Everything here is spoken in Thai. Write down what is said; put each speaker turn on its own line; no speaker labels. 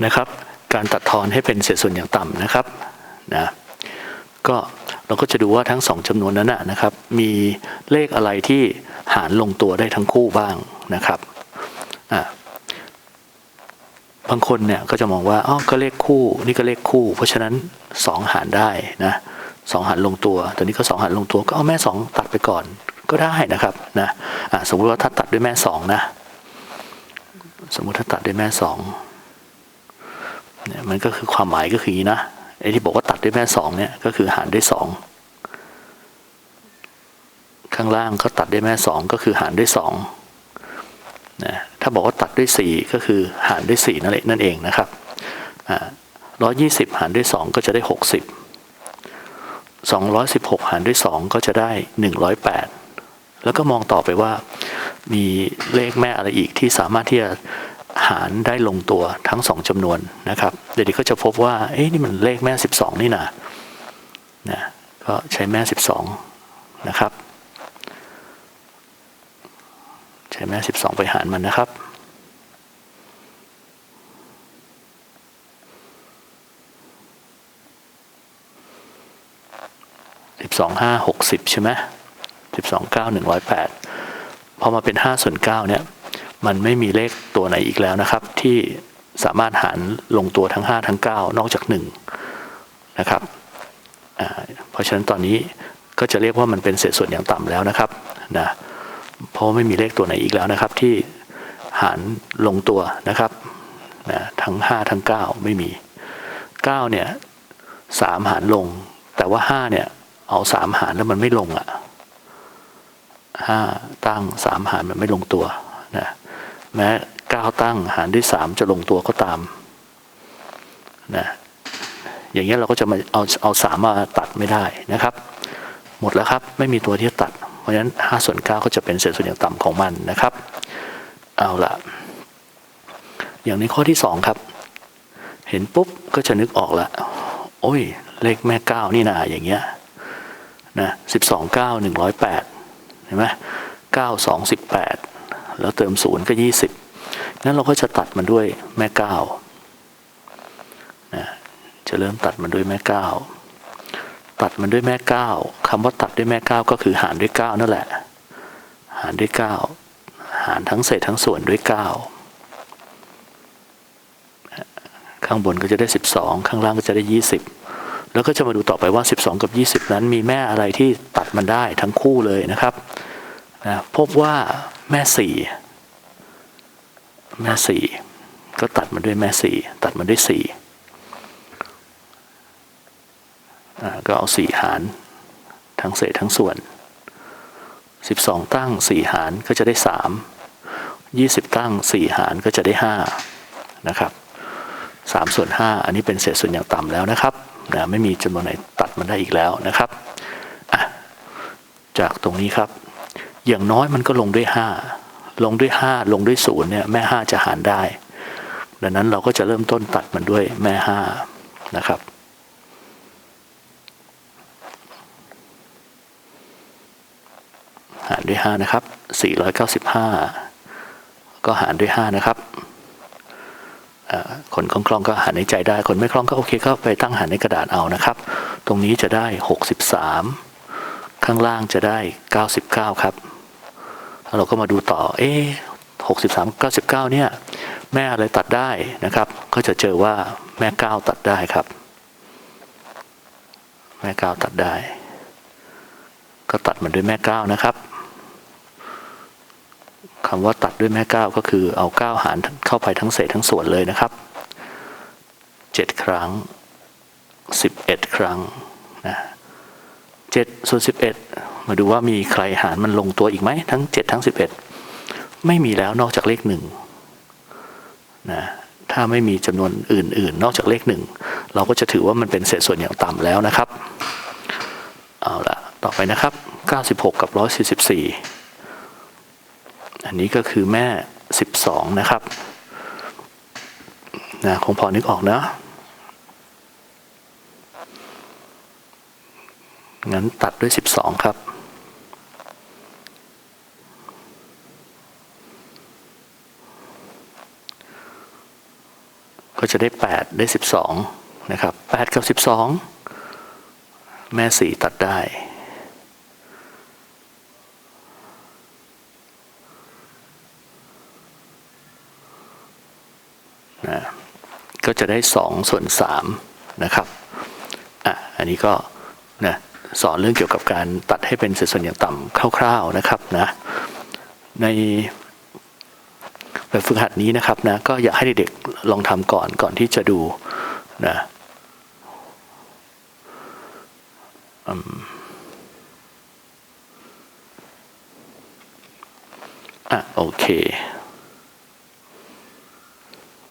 นะครับ การตัดทอนให้เป็นเศษส่วนอย่างต่ำนะครับนะก็เราก็จะดูว่าทั้งสองจำนวนนั้นนะครับ มีเลขอะไรที่หารลงตัวได้ทั้งคู่บ้างนะครับอะบางคนเนี่ยก็จะมองว่าอ๋อก็เลขคู่นี่ก็เลขคู่ เพราะฉะนั้นสองหารได้นะสองหารลงตัวตอนนี้ก็สองหารลงตัวก็เอาแม่สองตัดไปก่อนก็ได้นะครับนะะสมมติว่าถ้าตัดด้วยแม่สองนะ สมมุติถ้าตัดด้วยแม่สอง มันก็คือความหมายก็คือนี้นะไอ้ที่บอกว่าตัดด้วยแม่สองเนี่ยก็คือหารด้วยสองข้างล่างก็ตัดด้วยแม่สองก็คือหารด้วยสองนะถ้าบอกว่าตัดด้วยสี่ก็คือหารด้วยสี่นั่นเองนั่นเองนะครับร้อยยี่สิบหารด้วยสองก็จะได้หกสิบสองร้อยสิบหกหารด้วยสองก็จะได้หนึ่งร้อยแปดแล้วก็มองต่อไปว่ามีเลขแม่อะไรอีกที่สามารถที่จะ หารได้ลงตัวทั้งสองจำนวนนะครับ เดี๋ยวนี้ก็จะพบว่า เอ๊ะนี่มันเลขแม่ 12 นี่นะนะก็ใช้แม่ 12 นะครับ ใช้แม่ 12 ไปหารมันนะครับสิบสองห้าหกสิบใช่ไหมสิบสองเก้าหนึ่งร้อยแปดพอมาเป็นห้าส่วนเก้าเนี่ย มันไม่มีเลขตัวไหนอีกแล้วนะครับ ที่สามารถหารลงตัวทั้ง 5 ทั้ง 9 นอกจาก 1 นะครับ เพราะฉะนั้นตอนนี้ก็จะเรียกว่ามันเป็นเศษส่วนอย่างต่ำแล้วนะครับนะเพราะไม่มีเลขตัวไหนอีกแล้วนะครับ ที่หารลงตัวนะครับนะทั้ง 5 ทั้ง 9 ไม่มี 9 เนี่ยสามหารลง แต่ว่า 5 เนี่ย เอาสามหารแล้วมันไม่ลงอะ่ะห้าตั้งสามหารมันไม่ลงตัวนะ แม้ก้าวตั้งหารด้วยสามจะลงตัวก็ตามนะอย่างเงี้ยเราก็จะมาเอาเอาสามมาตัดไม่ได้นะครับ หมดแล้วครับไม่มีตัวที่จะตัด เพราะฉะนั้นห้าส่วนเก้าก็จะเป็นเศษส่วนอย่างต่ำของมันนะครับ เอาละอย่างในข้อที่สองครับ เห็นปุ๊บก็จะนึกออกละโอ้ย เลขแม่เก้านี่นาอย่างเงี้ยนะสิบสองเก้าหนึ่งร้อยแปดเห็นไหมเก้าสองสิบ แล้วเติมศูนย์ก็ยี่สิบงั้นเราก็จะตัดมันด้วยแม่เก้านะจะเริ่มตัดมันด้วยแม่เก้าตัดมันด้วยแม่เก้าคำว่าตัดด้วยแม่เก้าก็คือหารด้วยเก้านั่นแหละ หารด้วยเก้าหารทั้งเศษทั้งส่วนด้วยเก้าข้างบนก็จะได้สิบสองข้างล่างก็จะได้ยี่สิบแล้วก็จะมาดูต่อไปว่า 12 กับ 20 นั้นมีแม่อะไรที่ตัดมันได้ทั้งคู่เลยนะครับนะพบว่า แม่สี่แม่สี่ก็ตัดมันด้วยแม่สี่ตัดมันด้วยสี่ก็เอาสี่หารทั้งเศษทั้งส่วน 12 ตั้งสี่หารก็จะได้สาม20 ตั้งสี่หารก็จะได้ห้านะครับสามส่วนห้าอันนี้เป็นเศษส่วนอย่างต่ำแล้วนะครับนะไม่มีจำนวนไหนตัดมันได้อีกแล้วนะครับ จากตรงนี้ครับ อย่างน้อยมันก็ลงด้วย 5 ลงด้วย 5 ลงด้วย0เนี่ยแม่ 5 จะหารได้ ดังนั้นเราก็จะเริ่มต้นตัดมันด้วยแม่ 5 นะครับหารด้วย 5 นะครับ 495 ก็หารด้วย 5 นะครับ คนคล่องๆก็หารในใจได้ คนไม่คล่องก็โอเคก็ไปตั้งหารในกระดาษเอานะครับ ตรงนี้จะได้ 63 ข้างล่างจะได้ 99 ครับ แล้วเราก็มาดูต่อ เอ๊63 99เก้าสิบเก้าเนี่ย แม่อะไรตัดได้นะครับ ก็จะเจอว่าแม่9ตัดได้ครับ แม่9ตัดได้ ก็ตัดมันด้วยแม่9นะครับคำว่าตัดด้วยแม่เก้าก็คือเอาเก้าหารเข้าไปทั้งเศษทั้งส่วนเลยนะครับเจ็ดครั้งสิบเอ็ดครั้งนะ เจ็ดส่วนสิบเอ็ดมาดูว่ามีใครหารมันลงตัวอีกไหมทั้งเจ็ดทั้งสิบเอ็ดไม่มีแล้วนอกจากเลขหนึ่งนะถ้าไม่มีจำนวนอื่น ๆ นอกจากเลขหนึ่งเราก็จะถือว่ามันเป็นเศษส่วนอย่างต่ำแล้วนะครับเอาละต่อไปนะครับ 96 กับ 144 อันนี้ก็คือแม่ 12 นะครับนะคงพอนึกออกนะ งั้นตัดด้วย 12 ครับก็จะได้ 8 ได้ 12 นะครับ 8 กับ 12 แม่ 4 ตัดได้ นะ ก็จะได้ 2 ส่วน 3 นะครับ อะ อันนี้ก็ นะ สอนเรื่องเกี่ยวกับการตัดให้เป็นเศษส่วนอย่างต่ำคร่าวๆนะครับนะในแบบฝึกหัดนี้นะครับนะก็อยากให้เด็กๆลองทำก่อนก่อนที่จะดูนะอะโอเค